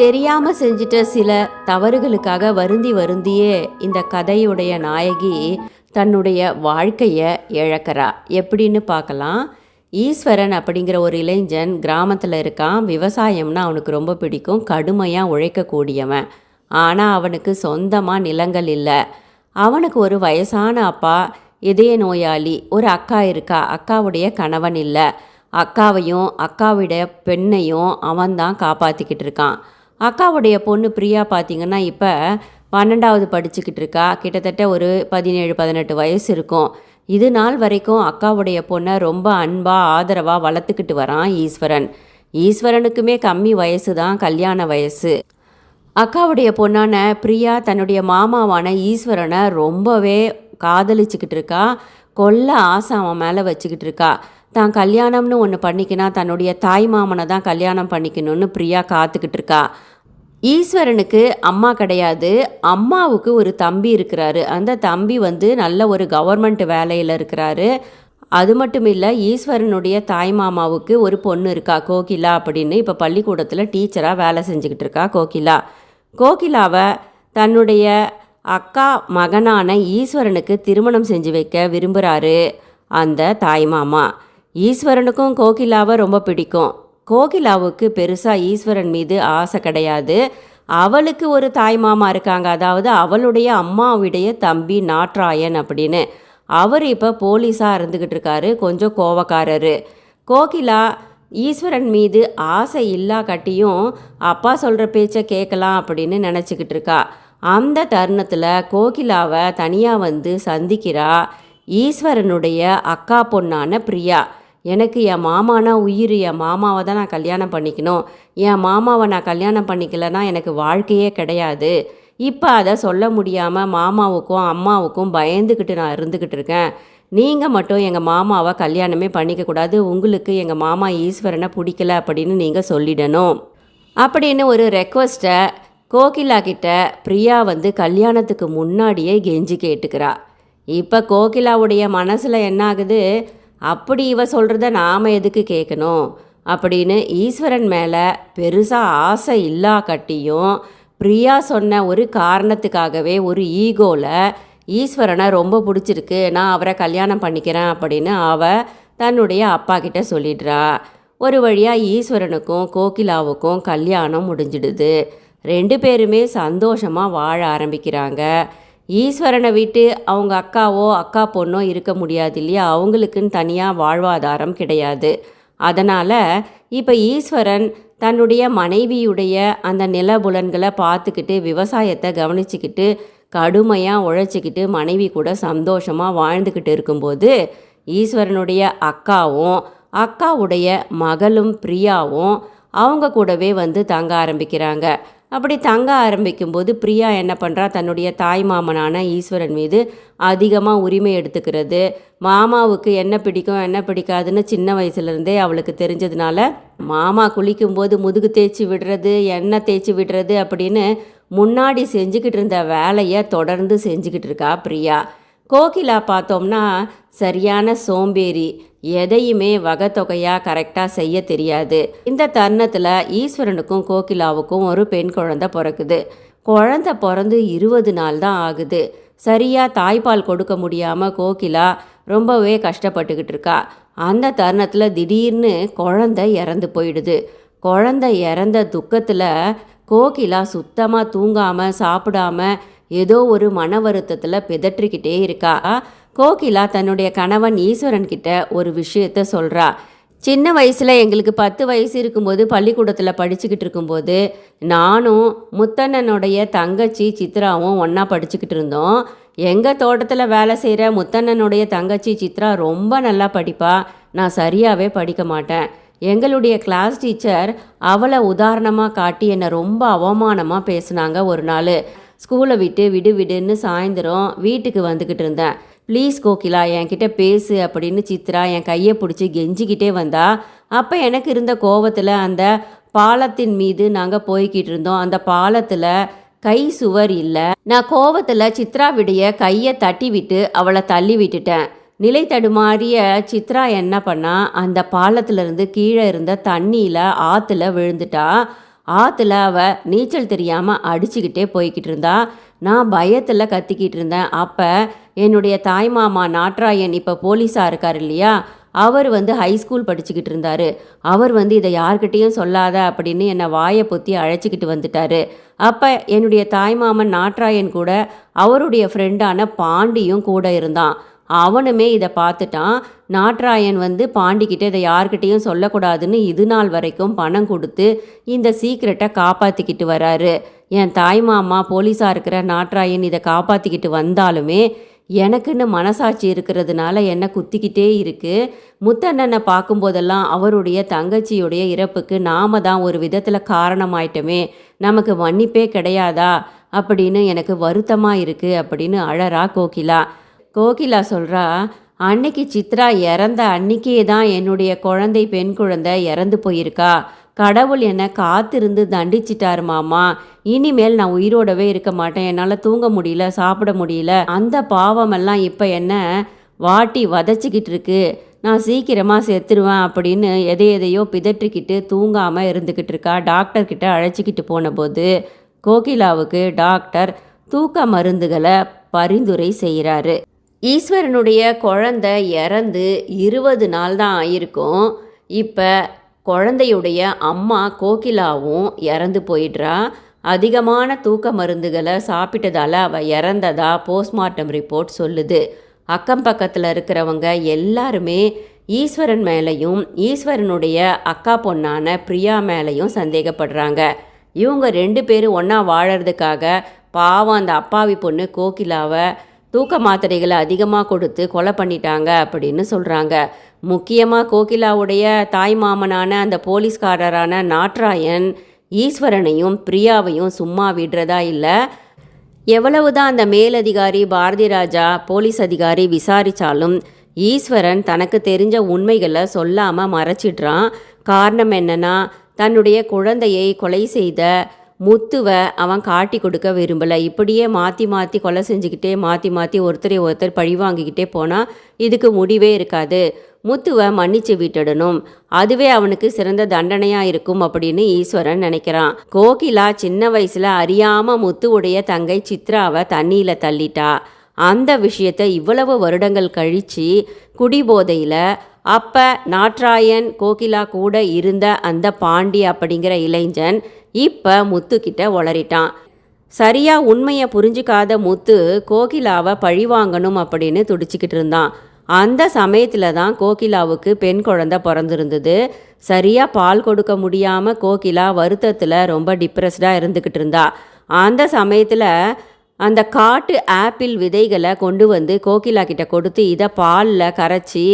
தெரியாம செஞ்சிட்ட சில தவறுகளுக்காக வருந்தி வருந்தியே இந்த கதையுடைய நாயகி தன்னுடைய வாழ்க்கைய இழக்கிறா. எப்படின்னு பார்க்கலாம். ஈஸ்வரன் அப்படிங்கிற ஒரு இளைஞன் கிராமத்தில் இருக்கான். விவசாயம்னா அவனுக்கு ரொம்ப பிடிக்கும். கடுமையாக உழைக்கக்கூடியவன். ஆனால் அவனுக்கு சொந்தமாக நிலங்கள் இல்லை. அவனுக்கு ஒரு வயசான அப்பா இதய நோயாளி ஒரு அக்கா இருக்கா. அக்காவுடைய கணவன் இல்லை. அக்காவையும் அக்காவுடைய பெண்ணையும் அவன் தான் காப்பாற்றிக்கிட்டு இருக்கான். அக்காவுடைய பொண்ணு பிரியா பார்த்தீங்கன்னா இப்போ பன்னெண்டாவது படிச்சுக்கிட்டு இருக்கா. கிட்டத்தட்ட ஒரு பதினேழு பதினெட்டு வயசு இருக்கும். இது நாள் வரைக்கும் அக்காவுடைய பொண்ணை ரொம்ப அன்பாக ஆதரவாக வளர்த்துக்கிட்டு வரான் ஈஸ்வரன். ஈஸ்வரனுக்குமே கம்மி வயசு தான் கல்யாண வயசு. அக்காவுடைய பொண்ணான பிரியா தன்னுடைய மாமாவான ஈஸ்வரனை ரொம்பவே காதலிச்சுக்கிட்டு இருக்கா. கொல்ல ஆசை அவன் மேலே வச்சுக்கிட்டு இருக்கா. தான் கல்யாணம்னு ஒன்று பண்ணிக்கினா தன்னுடைய தாய் மாமனை தான் கல்யாணம் பண்ணிக்கணும்னு பிரியா காத்துக்கிட்டு இருக்கா ஈஸ்வரனுக்கு அம்மா கிடையாது. அம்மாவுக்கு ஒரு தம்பி இருக்கிறாரு. அந்த தம்பி வந்து நல்ல ஒரு கவர்மெண்ட் வேலையில் இருக்கிறாரு. அது மட்டும் இல்லை ஈஸ்வரனுடைய தாய் மாமாவுக்கு ஒரு பொண்ணு இருக்கா கோகிலா அப்படின்னு. இப்போ பள்ளிக்கூடத்தில் டீச்சராக வேலை செஞ்சுக்கிட்டு இருக்கா கோகிலா. கோகிலாவை தன்னுடைய அக்கா மகனான ஈஸ்வரனுக்கு திருமணம் செஞ்சு வைக்க விரும்புகிறாரு அந்த தாய் மாமா. ஈஸ்வரனுக்கும் கோகிலாவை ரொம்ப பிடிக்கும். கோகிலாவுக்கு பெருசாக ஈஸ்வரன் மீது ஆசை கிடையாது. அவளுக்கு ஒரு தாய் மாமா இருக்காங்க. அதாவது அவளுடைய அம்மாவுடைய தம்பி நாட்ராயன் அப்படின்னு. அவர் இப்போ போலீஸாக இருந்துக்கிட்டு இருக்காரு. கொஞ்சம் கோவக்காரரு. கோகிலா ஈஸ்வரன் மீது ஆசை இல்லா கட்டியும் அப்பா சொல்கிற பேச்சை கேட்கலாம் அப்படின்னு நினச்சிக்கிட்டு இருக்கா. அந்த தருணத்தில் கோகிலாவை தனியாக வந்து சந்திக்கிறா ஈஸ்வரனுடைய அக்கா பொண்ணான பிரியா. எனக்கு என் மாமானா உயிர் என் மாமாவை தான் நான் கல்யாணம் பண்ணிக்கணும். என் மாமாவை நான் கல்யாணம் பண்ணிக்கலன்னா எனக்கு வாழ்க்கையே கிடையாது. இப்போ அதை சொல்ல முடியாமல் மாமாவுக்கும் அம்மாவுக்கும் பயந்துக்கிட்டு நான் இருந்துக்கிட்டு இருக்கேன். நீங்கள் மட்டும் எங்கள் மாமாவை கல்யாணமே பண்ணிக்கக்கூடாது உங்களுக்கு எங்கள் மாமா ஈஸ்வரனை பிடிக்கல அப்படின்னு நீங்கள் சொல்லிடணும். அப்படின்னு ஒரு ரெக்வஸ்ட்டை கோகிலா கிட்ட பிரியா வந்து கல்யாணத்துக்கு முன்னாடியே கெஞ்சி கேட்டுக்கிறா. இப்போ கோகிலாவுடைய மனசில் என்ன ஆகுது? அப்படி இவ சொல்கிறத நாம் எதுக்கு கேட்கணும் அப்படின்னு ஈஸ்வரன் மேலே பெருசாக ஆசை இல்லா கட்டியும் பிரியா சொன்ன ஒரு காரணத்துக்காகவே ஒரு ஈகோவில் ஈஸ்வரனை ரொம்ப பிடிச்சிருக்கு. நான் அவரை கல்யாணம் பண்ணிக்கிறேன் அப்படின்னு அவ தன்னுடைய அப்பா கிட்ட சொல்லிடுறா. ஒரு வழியாக ஈஸ்வரனுக்கும் கோகிலாவுக்கும் கல்யாணம் முடிஞ்சிடுது. ரெண்டு பேருமே சந்தோஷமாக வாழ ஆரம்பிக்கிறாங்க. ஈஸ்வரனை விட்டு அவங்க அக்காவோ அக்கா பொண்ணோ இருக்க முடியாது இல்லையா? அவங்களுக்குன்னு தனியாக வாழ்வாதாரம் கிடையாது. அதனால் இப்போ ஈஸ்வரன் தன்னுடைய மனைவியுடைய அந்த நிலபுலன்களை பார்த்துக்கிட்டு விவசாயத்தை கவனிச்சுக்கிட்டு கடுமையாக உழைச்சிக்கிட்டு மனைவி கூட சந்தோஷமாக வாழ்ந்துக்கிட்டு இருக்கும்போது ஈஸ்வரனுடைய அக்காவும் அக்காவுடைய மகளும் பிரியாவும் அவங்க கூடவே வந்து தங்க ஆரம்பிக்கிறாங்க. அப்படி தங்க ஆரம்பிக்கும்போது பிரியா என்ன பண்ணுறா தன்னுடைய தாய் மாமனான ஈஸ்வரன் மீது அதிகமாக உரிமை எடுத்துக்கிறது. மாமாவுக்கு என்ன பிடிக்கும் என்ன பிடிக்காதுன்னு சின்ன வயசுலேருந்தே அவளுக்கு தெரிஞ்சதுனால மாமா குளிக்கும்போது முதுகு தேய்ச்சி விடுறது எண்ணெய் தேய்ச்சி விடுறது அப்படின்னு முன்னாடி செஞ்சுக்கிட்டு இருந்த வேலையை தொடர்ந்து செஞ்சுக்கிட்டு இருக்கா பிரியா. கோகிலா பார்த்தோம்னா சரியான சோம்பேறி எதையுமே வகை தொகையாக கரெக்டாக செய்ய தெரியாது. இந்த தருணத்தில் ஈஸ்வரனுக்கும் கோகிலாவுக்கும் ஒரு பெண் குழந்தை பிறக்குது. குழந்தை பிறந்து இருபது நாள் தான் ஆகுது. சரியாக தாய்ப்பால் கொடுக்க முடியாமல் கோகிலா ரொம்பவே கஷ்டப்பட்டுக்கிட்டு இருக்கா. அந்த தருணத்தில் திடீர்னு குழந்தை இறந்து போயிடுது. குழந்தை இறந்த துக்கத்தில் கோகிலா சுத்தமாக தூங்காமல் சாப்பிடாம ஏதோ ஒரு மன வருத்தத்தில் பிதற்றிக்கிட்டே இருக்கா. கோகிலா தன்னுடைய கணவன் ஈஸ்வரன் கிட்ட ஒரு விஷயத்த சொல்கிறா சின்ன வயசில் எங்களுக்கு பத்து வயசு இருக்கும்போது பள்ளிக்கூடத்தில் படிச்சுக்கிட்டு இருக்கும்போது நானும் முத்தண்ணனுடைய தங்கச்சி சித்ராவும் ஒன்றா படிச்சுக்கிட்டு இருந்தோம். எங்கள் தோட்டத்தில் வேலை செய்கிற முத்தண்ணனுடைய தங்கச்சி சித்ரா ரொம்ப நல்லா படிப்பா. நான் சரியாகவே படிக்க மாட்டேன். எங்களுடைய கிளாஸ் டீச்சர் அவளை உதாரணமாக காட்டி என்னை ரொம்ப அவமானமாக பேசுனாங்க ஒரு நாள். ஸ்கூலை விட்டு விடு விடுன்னு சாயந்தரம் வீட்டுக்கு வந்துக்கிட்டு இருந்தேன். ப்ளீஸ் கோகிலா என்கிட்ட பேசு அப்படின்னு சித்ரா என் கையை பிடிச்சி கெஞ்சிக்கிட்டே வந்தா. அப்போ எனக்கு இருந்த கோவத்தில் அந்த பாலத்தின் மீது நாங்கள் போய்கிட்டு இருந்தோம். அந்த பாலத்தில் கை சுவர் இல்லை. நான் கோவத்தில் சித்ராவிடைய கையை தட்டி விட்டு அவளை தள்ளி விட்டுட்டேன். நிலை தடுமாறிய சித்ரா என்ன பண்ணா அந்த பாலத்திலிருந்து கீழே இருந்த தண்ணியில் ஆற்றுல விழுந்துட்டா. ஆற்றுல அவ நீச்சல் தெரியாமல் அடிச்சுக்கிட்டே போய்கிட்டு இருந்தா. நான் பயத்தில் கத்திக்கிட்டு இருந்தேன். அப்போ என்னுடைய தாய்மாமா நாட்ராயன் இப்போ போலீஸாக இருக்கார் இல்லையா? அவர் வந்து ஹைஸ்கூல் படிச்சுக்கிட்டு இருந்தார். அவர் வந்து இதை யார்கிட்டேயும் சொல்லாத அப்படின்னு என்னை வாயை பொத்தி அழைச்சிக்கிட்டு வந்துட்டார். அப்போ என்னுடைய தாய்மாமன் நாட்ராயன் கூட அவருடைய ஃப்ரெண்டான பாண்டியும் கூட இருந்தான். அவனுமே இதை பார்த்துட்டான். நாட்ராயன் வந்து பாண்டிக்கிட்ட இதை யார்கிட்டேயும் சொல்லக்கூடாதுன்னு இது நாள் வரைக்கும் பணம் கொடுத்து இந்த சீக்ரெட்டை காப்பாற்றிக்கிட்டு வராரு. என் தாய் மாமா போலீஸாக இருக்கிற நாட்ராயன் இதை காப்பாற்றிக்கிட்டு வந்தாலுமே எனக்குன்னு மனசாட்சி இருக்கிறதுனால என்னை குத்திக்கிட்டே இருக்குது முத்தண்ணனை பார்க்கும்போதெல்லாம் அவருடைய தங்கச்சியுடைய இறப்புக்கு நாம தான் ஒரு விதத்தில் காரணமாயிட்டோமே. நமக்கு மன்னிப்பே கிடையாதா? அப்படின்னு எனக்கு வருத்தமாக இருக்குது அப்படின்னு அழறா கோகிலா. கோகிலா சொல்கிறா அன்னைக்கு சித்ரா இறந்த அன்னைக்கே தான் என்னுடைய குழந்தை பெண் குழந்தை இறந்து போயிருக்கா. கடவுள் என்னை காத்திருந்து தண்டிச்சிட்டாரு மாமா. இனிமேல் நான் உயிரோடவே இருக்க மாட்டேன். என்னால் தூங்க முடியல சாப்பிட முடியல. அந்த பாவமெல்லாம் இப்போ என்ன வாட்டி வதச்சிக்கிட்டு இருக்கு. நான் சீக்கிரமாக செத்துருவேன் அப்படின்னு எதை எதையோ பிதற்றிக்கிட்டு தூங்காமல் இருந்துக்கிட்டு இருக்கா. டாக்டர்கிட்ட அழைச்சிக்கிட்டு போனபோது கோகிலாவுக்கு டாக்டர் தூக்க மருந்துகளை பரிந்துரை செய்கிறாரு ஈஸ்வரனுடைய குழந்தை இறந்து இருபது நாள் தான் ஆயிருக்கும். இப்போ குழந்தையுடைய அம்மா கோகிலாவும் இறந்து போயிடுறா. அதிகமான தூக்க மருந்துகளை சாப்பிட்டதால் அவள் இறந்ததா போஸ்ட்மார்ட்டம் ரிப்போர்ட் சொல்லுது. அக்கம் பக்கத்தில் இருக்கிறவங்க எல்லாருமே ஈஸ்வரன் மேலேயும் ஈஸ்வரனுடைய அக்கா பொண்ணான பிரியா மேலேயும் சந்தேகப்படுறாங்க. இவங்க ரெண்டு பேரும் ஒன்றா வாழறதுக்காக பாவம் அந்த அப்பாவி பொண்ணு கோகிலாவை தூக்க மாத்திரைகளை அதிகமாக கொடுத்து கொலை பண்ணிட்டாங்க அப்படின்னு சொல்கிறாங்க முக்கியமாக கோகிலாவுடைய தாய் மாமனான அந்த போலீஸ்காரரான நாட்ராயன் ஈஸ்வரனையும் பிரியாவையும் சும்மா விடுறதா இல்லை? எவ்வளவுதான் அந்த மேலதிகாரி பாரதி ராஜா போலீஸ் அதிகாரி விசாரித்தாலும் ஈஸ்வரன் தனக்கு தெரிஞ்ச உண்மைகளை சொல்லாமல் மறைச்சிடுறான். காரணம் என்னன்னா தன்னுடைய குழந்தையை கொலை செய்த முத்துவை அவன் காட்டி கொடுக்க விரும்பலை. இப்படியே மாற்றி மாற்றி கொலை செஞ்சுக்கிட்டே மாற்றி மாற்றி ஒருத்தரை ஒருத்தர் பழி வாங்கிக்கிட்டே போனால் இதுக்கு முடிவே இருக்காது. முத்துவை மன்னிச்சு விட்டுடணும். அதுவே அவனுக்கு சிறந்த தண்டனையாக இருக்கும் அப்படின்னு ஈஸ்வரன் நினைக்கிறான். கோகிலா சின்ன வயசில் அறியாமல் முத்துவுடைய தங்கை சித்ராவை தண்ணியில் தள்ளிட்டா. அந்த விஷயத்தை இவ்வளவு வருடங்கள் கழித்து குடிபோதையில் அப்போ நாட்ராயன் கோகிலா கூட இருந்த அந்த பாண்டி அப்படிங்கிற இளைஞன் இப்போ முத்துக்கிட்ட உளறிட்டான் சரியாக உண்மையை புரிஞ்சுக்காத முத்து கோகிலாவை பழிவாங்கணும் அப்படின்னு துடிச்சிக்கிட்டு இருந்தான். அந்த சமயத்தில் தான் கோகிலாவுக்கு பெண் குழந்தை பிறந்திருந்தது. சரியாக பால் கொடுக்க முடியாமல் கோகிலா வருத்தத்தில் ரொம்ப டிப்ரெஸ்டாக இருந்துக்கிட்டு இருந்தா. அந்த சமயத்தில் அந்த காட்டு ஆப்பிள் விதைகளை கொண்டு வந்து கோகிலா கிட்ட கொடுத்து இதை பாலில் கரைச்சி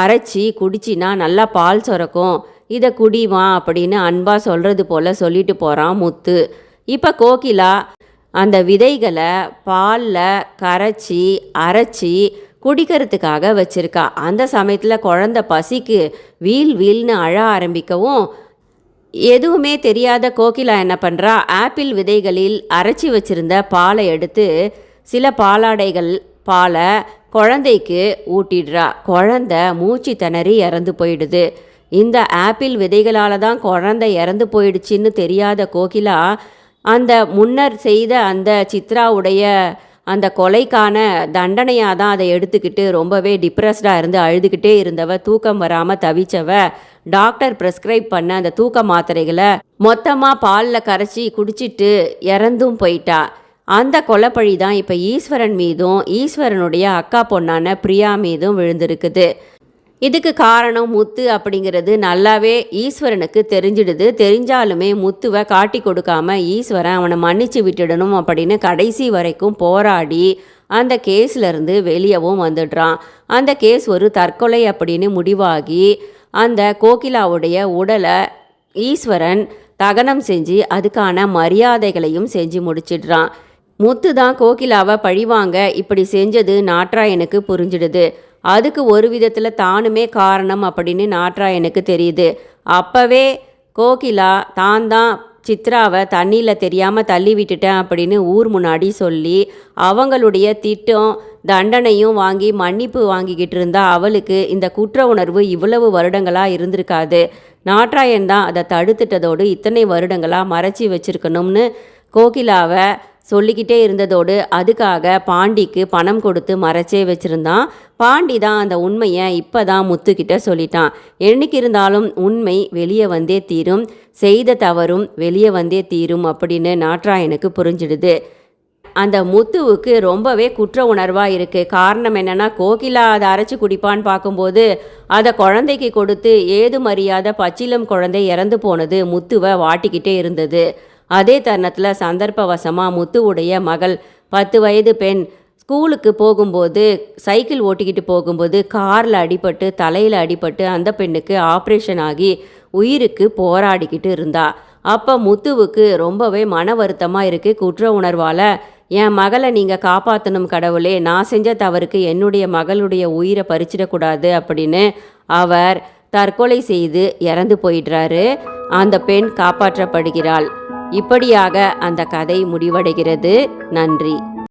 அரைச்சி குடிச்சினா நல்லா பால் சுரக்கும். இதை குடிமா அப்படின்னு அன்பா சொல்கிறது போல் சொல்லிட்டு போகிறான் முத்து. இப்போ கோகிலா அந்த விதைகளை பாலில் கரைச்சி அரைச்சி குடிக்கிறதுக்காக வச்சிருக்கா. அந்த சமயத்தில் குழந்த பசிக்கு வீல் வீல்னு அழ ஆரம்பிக்கவும் எதுவுமே தெரியாத கோகிலா என்ன பண்ணுறா ஆப்பிள் விதைகளில் அரைச்சி வச்சிருந்த பாலை எடுத்து சில பாலாடைகள் பாலை குழந்தைக்கு ஊட்டிடுறா. குழந்த மூச்சு திணறி இறந்து போயிடுது. இந்த ஆப்பிள் விதைகளால் தான் குழந்தை இறந்து போயிடுச்சின்னு தெரியாத கோகிலா அந்த முன்னர் செய்த அந்த சித்ராவுடைய அந்த கொலைக்கான தண்டனையாக தான் அதை எடுத்துக்கிட்டு ரொம்பவே டிப்ரெஸ்டாக இருந்து அழுதுகிட்டே இருந்தவ தூக்கம் வராமல் தவிச்சவ டாக்டர் ப்ரெஸ்கிரைப் பண்ண அந்த தூக்க மாத்திரைகளை மொத்தமாக பாலில் கரைச்சி குடிச்சிட்டு இறந்தும் போயிட்டா. அந்த கொலப்பழி தான் இப்போ ஈஸ்வரன் மீதும் ஈஸ்வரனுடைய அக்கா பொண்ணான பிரியா மீதும் விழுந்திருக்குது. இதுக்கு காரணம் முத்து அப்படிங்கிறது நல்லாவே ஈஸ்வரனுக்கு தெரிஞ்சிடுது. தெரிஞ்சாலுமே முத்துவை காட்டி கொடுக்காம ஈஸ்வரன் அவனை மன்னிச்சு விட்டுடணும் அப்படின்னு கடைசி வரைக்கும் போராடி அந்த கேஸ்லேருந்து வெளியவும் வந்துடுறான். அந்த கேஸ் ஒரு தற்கொலை அப்படின்னு முடிவாகி அந்த கோகிலாவுடைய உடலை ஈஸ்வரன் தகனம் செஞ்சு அதுக்கான மரியாதைகளையும் செஞ்சு முடிச்சிடுறான். முத்து தான் கோகிலாவை பழிவாங்க இப்படி செஞ்சது நாட்ராயனுக்கு புரிஞ்சிடுது. அதுக்கு ஒரு விதத்தில் தானுமே காரணம் அப்படின்னு நாட்ராயனுக்கு தெரியுது. அப்போவே கோகிலா தான் தான் சித்ராவை தண்ணியில் தெரியாமல் தள்ளி விட்டுட்டேன் அப்படின்னு ஊர் முன்னாடி சொல்லி அவங்களுடைய திட்டம் தண்டனையும் வாங்கி மன்னிப்பு வாங்கிக்கிட்டு இருந்தா அவளுக்கு இந்த குற்ற உணர்வு இவ்வளவு வருடங்களாக இருந்திருக்காது. நாட்ராயன் தான் அதை தடுத்துட்டதோடு இத்தனை வருடங்களாக மறைச்சி வச்சிருக்கணும்னு கோகிலாவை சொல்லிக்கிட்டே இருந்ததோடு அதுக்காக பாண்டிக்கு பணம் கொடுத்து மறைச்சே வச்சிருந்தான். பாண்டி தான் அந்த உண்மையை இப்போ தான் முத்துக்கிட்ட சொல்லிட்டான். என்னைக்கு இருந்தாலும் உண்மை வெளியே வந்தே தீரும். செய்த தவறும் வெளியே வந்தே தீரும் அப்படின்னு நாட்ராயனுக்கு புரிஞ்சிடுது. அந்த முத்துவுக்கு ரொம்பவே குற்ற உணர்வாக இருக்குது காரணம் என்னென்னா கோகிலா அதை அரைச்சி குடிப்பான்னு பார்க்கும்போது அதை குழந்தைக்கு கொடுத்து ஏது அறியாத பச்சிலம் குழந்தை இறந்து போனது முத்துவை வாட்டிக்கிட்டே இருந்தது. அதே தருணத்தில் சந்தர்ப்பவசமாக முத்துவுடைய மகள் பத்து வயது பெண் ஸ்கூலுக்கு போகும்போது சைக்கிள் ஓட்டிக்கிட்டு போகும்போது காரில் அடிபட்டு தலையில் அடிபட்டு அந்த பெண்ணுக்கு ஆப்ரேஷன் ஆகி உயிருக்கு போராடிக்கிட்டு இருந்தா. அப்போ முத்துவுக்கு ரொம்பவே மன வருத்தமாக இருக்குது குற்ற உணர்வால். என் மகளை நீங்கள் காப்பாற்றணும் கடவுளே நான் செஞ்ச தவறுக்கு என்னுடைய மகளுடைய உயிரை பறிச்சிடக்கூடாது அப்படின்னு அவர் தற்கொலை செய்து இறந்து போயிடுறாரு. அந்த பெண் காப்பாற்றப்படுகிறாள். இப்படியாக அந்த கதை முடிவடைகிறது. நன்றி.